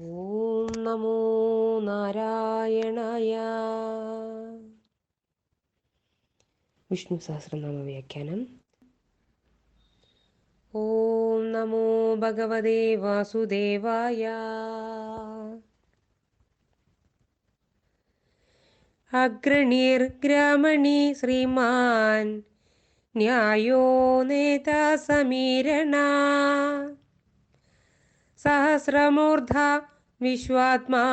ഓം നമോ നാരായണായ. വിഷ്ണു സഹസ്രനാമ വ്യാഖ്യാനം. ഓം നമോ ഭഗവതേ വാസുദേവായ. അഗ്രണീർഗ്രാമണി ശ്രീമാൻ ന്യായോ നേതാ സമീരണ. സഹസ്രമൂർധ വിശ്വാത്മാ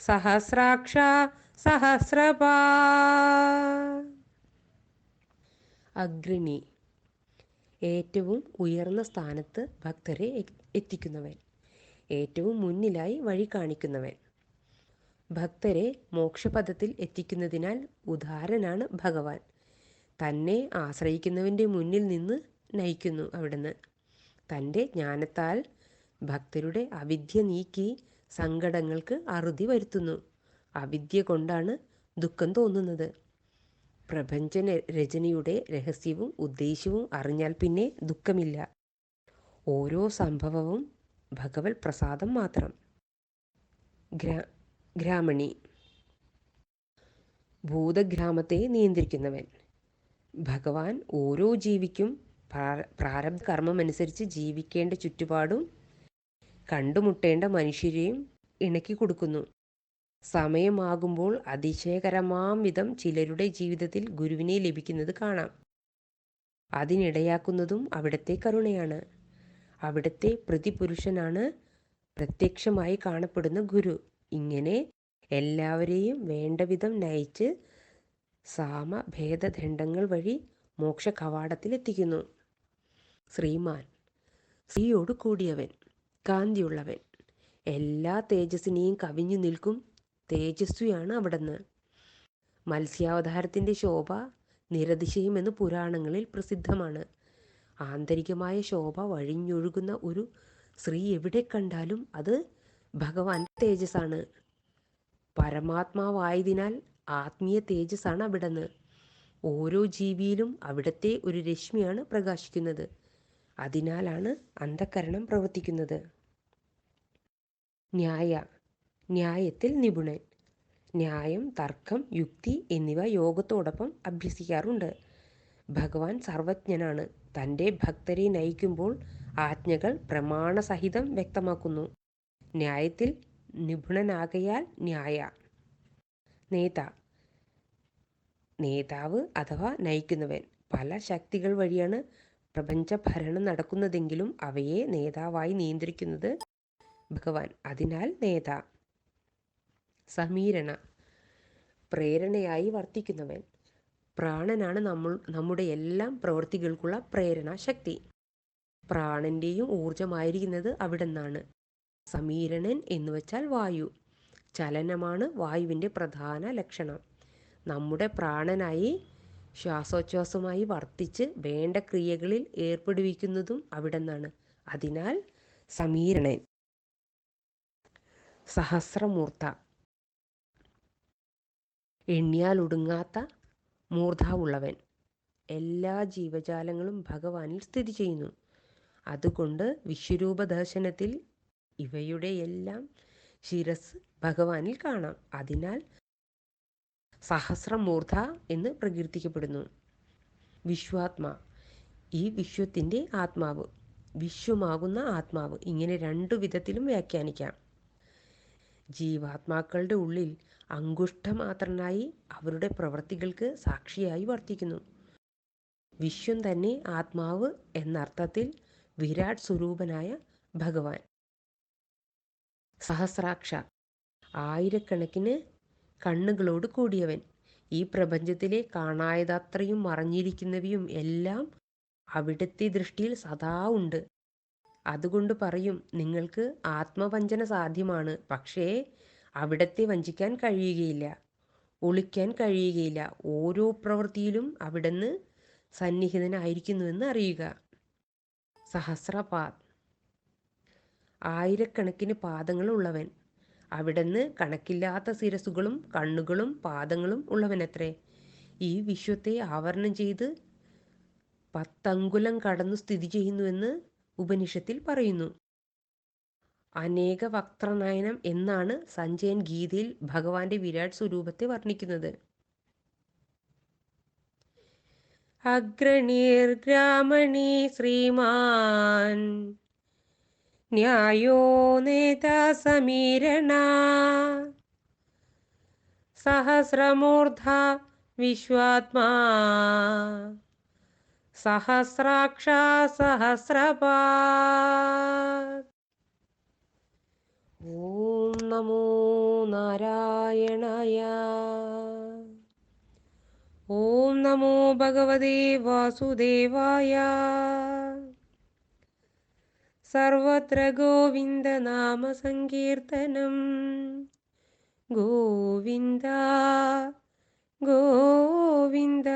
സഹസ്രാക്ഷ സഹസ്രപാ. അഗ്രിണി ഏറ്റവും ഉയർന്ന സ്ഥാനത്ത് ഭക്തരെ എത്തിക്കുന്നവൻ ഏറ്റവും മുന്നിലായി വഴി കാണിക്കുന്നവൻ. ഭക്തരെ മോക്ഷപഥത്തിൽ എത്തിക്കുന്നതിനാൽ ഉദാരനാണ് ഭഗവാൻ. തന്നെ ആശ്രയിക്കുന്നവന്റെ മുന്നിൽ നിന്ന് നയിക്കുന്നു അവിടുന്ന്. തന്റെ ജ്ഞാനത്താൽ ഭക്തരുടെ അവിദ്യ നീക്കി സങ്കടങ്ങൾക്ക് അറുതി വരുത്തുന്നു. അവിദ്യ കൊണ്ടാണ് ദുഃഖം തോന്നുന്നത്. പ്രപഞ്ച രചനയുടെ രഹസ്യവും ഉദ്ദേശ്യവും അറിഞ്ഞാൽ പിന്നെ ദുഃഖമില്ല. ഓരോ സംഭവവും ഭഗവത് പ്രസാദം മാത്രം. ഗ്രാ ഗ്രാമണി. ഭൂതഗ്രാമത്തെ നിയന്ത്രിക്കുന്നവൻ. ഭഗവാൻ ഓരോ ജീവിക്കും പ്രാര- പ്രാരബ്ധ കർമ്മമനുസരിച്ച് ജീവിക്കേണ്ട ചുറ്റുപാടും കണ്ടുമുട്ടേണ്ട മനുഷ്യരെയും ഇണക്കി കൊടുക്കുന്നു. സമയമാകുമ്പോൾ അതിശയകരമാം വിധം ചിലരുടെ ജീവിതത്തിൽ ഗുരുവിനെ ലഭിക്കുന്നത് കാണാം. അതിനിടയാക്കുന്നതും അവിടത്തെ കരുണയാണ്. അവിടത്തെ പ്രതിപുരുഷനാണ് പ്രത്യക്ഷമായി കാണപ്പെടുന്ന ഗുരു. ഇങ്ങനെ എല്ലാവരെയും വേണ്ടവിധം നയിച്ച് സാമഭേദദണ്ഡങ്ങൾ വഴി മോക്ഷ കവാടത്തിലെത്തിക്കുന്നു ശ്രീമാൻ സ്ത്രീയോട് കൂടിയവൻ. കാന്തിയുള്ളവൻ. എല്ലാ തേജസ്സിനെയും കവിഞ്ഞു നിൽക്കും തേജസ്വിയാണ് അവിടുന്ന്. മത്സ്യാവതാരത്തിന്റെ ശോഭ നിരതിശയമെന്ന് പുരാണങ്ങളിൽ പ്രസിദ്ധമാണ്. ആന്തരികമായ ശോഭ വഴിഞ്ഞൊഴുകുന്ന ഒരു സ്ത്രീ എവിടെ കണ്ടാലും അത് ഭഗവാൻ തേജസ്സാണ്. പരമാത്മാവായതിനാൽ ആത്മീയ തേജസ്സാണ് അവിടുന്ന്. ഓരോ ജീവിയിലും അവിടുത്തെ ഒരു രശ്മിയാണ് പ്രകാശിക്കുന്നത്. അതിനാലാണ് അന്ധകരണം പ്രവർത്തിക്കുന്നത്. ന്യായ ന്യായത്തിൽ നിപുണൻ. ന്യായം തർക്കം യുക്തി എന്നിവ യോഗത്തോടൊപ്പം അഭ്യസിക്കാറുണ്ട്. ഭഗവാൻ സർവജ്ഞനാണ്. തന്റെ ഭക്തരെ നയിക്കുമ്പോൾ ആജ്ഞകൾ പ്രമാണസഹിതം വ്യക്തമാക്കുന്നു. ന്യായത്തിൽ നിപുണനാകയാൽ ന്യായ. നേത നേതാവ് അഥവാ നയിക്കുന്നവൻ. പല ശക്തികൾ വഴിയാണ് പ്രപഞ്ച ഭരണം നടക്കുന്നതെങ്കിലും അവയെ നേതാവായി നിയന്ത്രിക്കുന്നത് ഭഗവാൻ. അതിനാൽ നേത സമീരണ പ്രേരണയായി വർത്തിക്കുന്നവൻ. പ്രാണനാണ് നമ്മൾ നമ്മുടെ എല്ലാം പ്രവൃത്തികൾക്കുള്ള പ്രേരണ ശക്തി പ്രാണന്റെയും ഊർജമായിരിക്കുന്നത് അവിടെ നിന്നാണ് സമീരണൻ എന്ന് വെച്ചാൽ വായു. ചലനമാണ് വായുവിന്റെ പ്രധാന ലക്ഷണം. നമ്മുടെ പ്രാണനായി ശ്വാസോച്ഛ്വാസമായി വർത്തിച്ച് വേണ്ട ക്രിയകളിൽ ഏർപ്പെടുവിക്കുന്നതും അവിടെ നിന്നാണ് അതിനാൽ സമീരണൻ. സഹസ്രമൂർത്ത. എണ്ണിയാലൊടുങ്ങാത്ത മൂർധാവുള്ളവൻ. എല്ലാ ജീവജാലങ്ങളും ഭഗവാനിൽ സ്ഥിതി ചെയ്യുന്നു. അതുകൊണ്ട് വിശ്വരൂപ ദർശനത്തിൽ ഇവയുടെ എല്ലാം ശിരസ് ഭഗവാനിൽ കാണാം. അതിനാൽ സഹസ്രമൂർധ എന്ന് പ്രകീർത്തിക്കപ്പെടുന്നു. വിശ്വാത്മാ ഈ വിശ്വത്തിന്റെ ആത്മാവ് വിശ്വമാകുന്ന ആത്മാവ്. ഇങ്ങനെ രണ്ടു വിധത്തിലും വ്യാഖ്യാനിക്കാം. ജീവാത്മാക്കളുടെ ഉള്ളിൽ അങ്കുഷ്ടമാത്രനായി അവരുടെ പ്രവൃത്തികൾക്ക് സാക്ഷിയായി വർത്തിക്കുന്നു. വിശ്വം തന്നെ ആത്മാവ് എന്നർത്ഥത്തിൽ വിരാട് സ്വരൂപനായ ഭഗവാൻ. സഹസ്രാക്ഷ. ആയിരക്കണക്കിന് കണ്ണുകളോട് കൂടിയവൻ. ഈ പ്രപഞ്ചത്തിലെ കാണായതത്രയും മറഞ്ഞിരിക്കുന്നവയും എല്ലാം അവിടുത്തെ ദൃഷ്ടിയിൽ സദാ ഉണ്ട്. അതുകൊണ്ട് പറയും നിങ്ങൾക്ക് ആത്മവഞ്ചന സാധ്യമാണ്. പക്ഷേ അവിടത്തെ വഞ്ചിക്കാൻ കഴിയുകയില്ല. ഒളിക്കാൻ കഴിയുകയില്ല. ഓരോ പ്രവൃത്തിയിലും അവിടുന്ന് സന്നിഹിതനായിരിക്കുന്നുവെന്ന് അറിയുക. സഹസ്രപാദ്. ആയിരക്കണക്കിന് പാദങ്ങളുള്ളവൻ. അവിടുന്ന് കണക്കില്ലാത്ത ശിരസുകളും കണ്ണുകളും പാദങ്ങളും ഉള്ളവനത്രേ. ഈ വിശ്വത്തെ ആവരണം ചെയ്ത് പത്തങ്കുലം കടന്നു സ്ഥിതി ചെയ്യുന്നുവെന്ന് ഉപനിഷത്തിൽ പറയുന്നു. അനേക വക്ത്രനയനം എന്നാണ് സഞ്ജയൻ ഗീതയിൽ ഭഗവാന്റെ വിരാട് സ്വരൂപത്തെ വർണിക്കുന്നത്. അഗ്രണീർഗ്രാമണി ശ്രീമാൻ ന്യായോ നേതാ സമീരണ സഹസ്രമൂർധ വിശ്വാത്മാ. സഹസ്രാക്ഷ സഹസ്രപാ ഓം നമോ നാരായണായ. ഓം നമോ ഭഗവതേ വാസുദേവായ. സർവത്ര ഗോവിന്ദനാമസങ്കീർത്തനം ഗോവിന്ദ ഗോവിന്ദ.